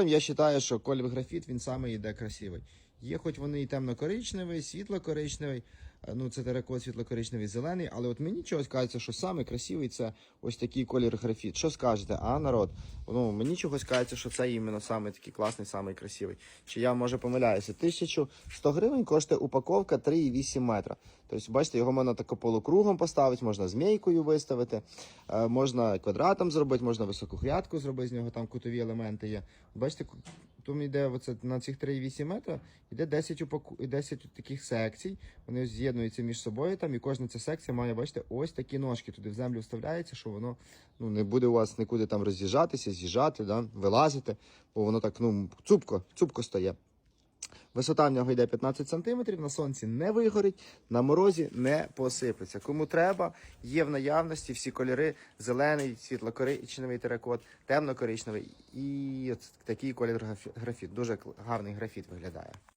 Я вважаю, що колір графіт він саме йде красивий. Є, хоч вони і темно-коричневий, світло-коричневий, е, ну це теракот світло-коричневий, зелений, але от мені чогось кажеться, що саме красивий це ось такий колір графіт. Що скажете, а народ? Ну мені чогось кажеться, що це іменно саме такий класний, саме красивий. Чи я може помиляюся? 1100 гривень коштує упаковка 3,8 метра. Тобто, бачите, його можна тако полукругом поставити, можна змійкою виставити, е, можна квадратом зробити, можна високу грядку зробити з нього, там кутові елементи є. Бачите, тут йде оце, на цих 3,8 метра, йде 10, упаку... і 10 таких секцій, вони з'єднуються між собою там, і кожна ця секція має, бачите, ось такі ножки туди в землю вставляється, що воно ну, не буде у вас нікуди там роз'їжджатися, з'їжджати, да, вилазити, бо воно так ну, цупко, цупко стає. Висота в нього йде 15 см, на сонці не вигорить, на морозі не посипеться. Кому треба, є в наявності всі кольори: зелений, світло-коричневий теракот, темно-коричневий і такий колір графі- графіт. Дуже гарний графіт виглядає.